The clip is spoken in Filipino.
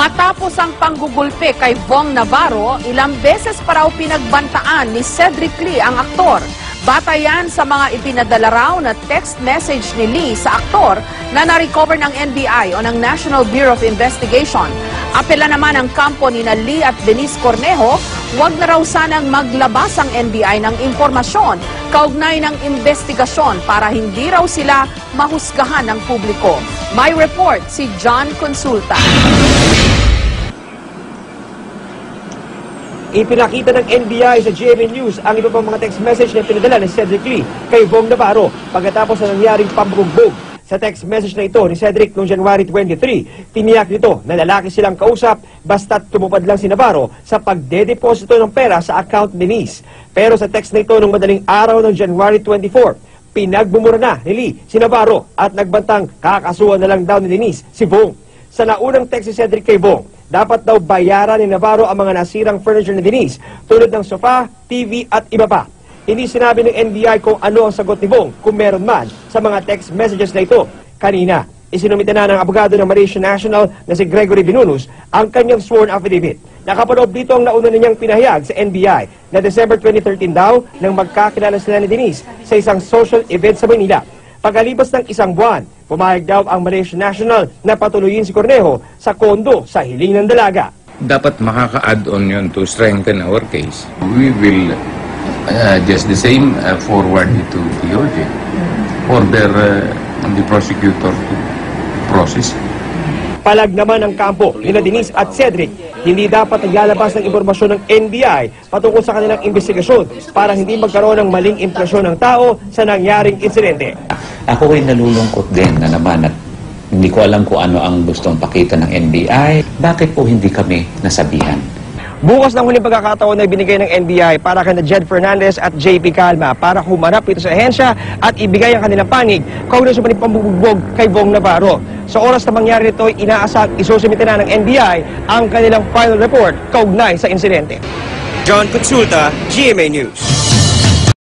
Matapos ang panggugulpe kay Bong Navarro, ilang beses pa raw pinagbantaan ni Cedric Lee ang aktor. Batayan sa mga ipinadala raw na text message ni Lee sa aktor na na-recover ng NBI o ng National Bureau of Investigation. Apela naman ang kampo ni Lee at Denise Cornejo, huwag na raw sanang maglabas ang NBI ng impormasyon kaugnay ng investigasyon para hindi raw sila mahusgahan ng publiko. May report si John Consulta. Ipinakita ng NBI sa GMA News ang iba pang mga text message na pinadala ni Cedric Lee kay Bong Navarro pagkatapos na nangyaring pambubugbog. Sa text message na ito ni Cedric noong January 23, tiniyak nito na lalaki silang kausap basta't tumupad lang si Navarro sa pagdedeposito ng pera sa account ni Denise. Pero sa text na ito noong madaling araw ng January 24, pinagbumura na ni Lee si Navarro at nagbantang kakasuhan na lang daw ni Denise si Bong. Sa naunang text ni Cedric kay Bong, dapat daw bayaran ni Navarro ang mga nasirang furniture ni Denise tulad ng sofa, TV at iba pa. Hindi sinabi ng NBI kung ano ang sagot ni Bong kung meron man sa mga text messages na ito. Kanina, isinumita na ng abogado ng Malaysia National na si Gregory Binunus ang kanyang sworn affidavit. Nakapanood dito ang nauna niyang pinahayag sa NBI na December 2013 daw nang magkakilala sila ni Denise sa isang social event sa Manila. Pagkalipas ng isang buwan, pumayag daw ang Malaysia National na patuloyin si Cornejo sa kondo sa hiling ng dalaga. dapat makaka-add on yun to strengthen our case. We will uh, just the same uh, forward it to DOJ. Order uh, the prosecutor to process. Palag naman ang kampo ni Denise at Cedric, hindi dapat naglalabas ng impormasyon ng NBI patungkol sa kanilang investigasyon para hindi magkaroon ng maling impresyon ng tao sa nangyaring insidente. Ako ay nalulungkot din na naman at hindi ko alam kung ano ang gustong pakita ng NBI. Bakit po hindi kami nasabihan? Bukas ng huling pagkakataon na binigay ng NBI para kay Jed Fernandez at JP Calma para humarap ito sa ahensya at ibigay ang kanilang panig kaugnay sa pambubugbog kay Bong Navarro. Sa oras na mangyari nito, inaasang isusumite na ng NBI ang kanilang final report kaugnay sa insidente. John Consulta, GMA News.